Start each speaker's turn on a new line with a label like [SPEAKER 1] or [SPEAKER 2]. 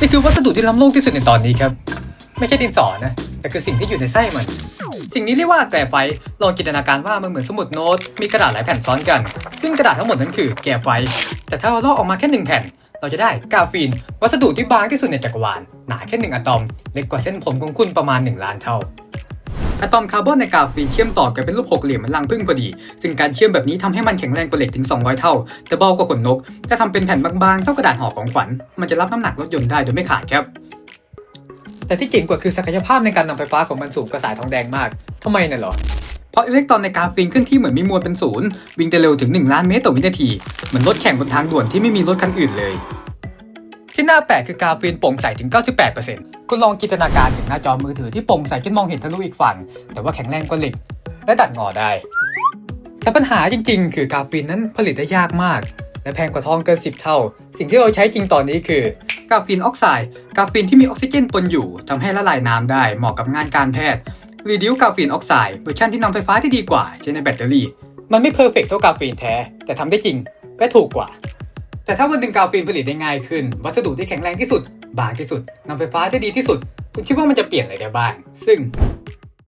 [SPEAKER 1] นี่คือวัสดุที่ล้ำโลกที่สุดในตอนนี้ครับ ไม่ใช่ดินสอนะ แต่คือสิ่งที่อยู่ในไส้มัน สิ่งนี้เรียกว่าแต่ไฟลองจินตนาการว่ามันเหมือนสมุดโน้ต มีกระดาษหลายแผ่นซ้อนกัน ซึ่งกระดาษทั้งหมดนั้นคือแก่ไฟ แต่ถ้าเราลอกออกมาแค่หนึ่งแผ่น เราจะได้กาฟีน วัสดุที่บางที่สุดในจักรวาล หนาแค่หนึ่งอะตอม เล็กกว่าเส้นผมของคุณประมาณ 1 ล้านเท่า อะตอมคาร์บอนในกราฟีนเชื่อมต่อกันเป็นรูปหกเหลี่ยมเหมือนรังผึ้งพอดี ซึ่งการเชื่อมแบบนี้ทำให้มันแข็งแรงกว่าเหล็กถึง 200 เท่า แต่เบากว่าขนนก ถ้าทำเป็นแผ่นบางๆ เท่ากระดาษห่อของขวัญ มันจะรับน้ำหนักรถยนต์ได้โดยไม่ขาดครับ แต่ที่เจ๋งกว่าคือศักยภาพในการนำไฟฟ้าของมันสูงกว่าสายทองแดงมากทำไมน่ะเหรอเพราะอิเล็กตรอนในกราฟีนเคลื่อนที่เหมือนมีมวลเป็นศูนย์วิ่งได้เร็วถึง 1 ล้านเมตรต่อวินาทีเหมือนรถแข่งบนทางด่วนที่ไม่มีรถคันอื่นเลย ที่น่าแปลกคือกราฟีนโปร่งใสถึง 98% คุณลองจินตนาการถึงหน้าจอมือถือที่โปร่งใสจนมองเห็นทะลุอีกฝั่ง แต่ว่าแข็งแรงกว่าเหล็ก และดัดงอได้ แต่ปัญหาจริงๆ คือกาฟีนนั้นผลิตได้ยากมาก และแพงกว่าทองเกิน 10 เท่า สิ่งที่เราใช้จริงตอนนี้คือกาฟีนออกไซด์กาฟีนที่มีออกซิเจนปนอยู่ทำให้ละลายน้ำได้เหมาะกับงานการแพทย์รีดิวกาฟีนออกไซด์เวอร์ชันที่นำไฟฟ้าที่ดีกว่าใช้ในแบตเตอรี่ มันไม่เพอร์เฟกเท่ากาฟีนแท้ แต่ทำได้จริงและถูกกว่า แต่ถ้าวันหนึ่งกาฟีนผลิตได้ง่ายขึ้น วัสดุที่แข็งแรงที่สุด บางที่สุดนำไฟฟ้าได้ดีที่สุด คุณคิดว่ามันจะเปลี่ยนอะไรได้บ้าง ซึ่ง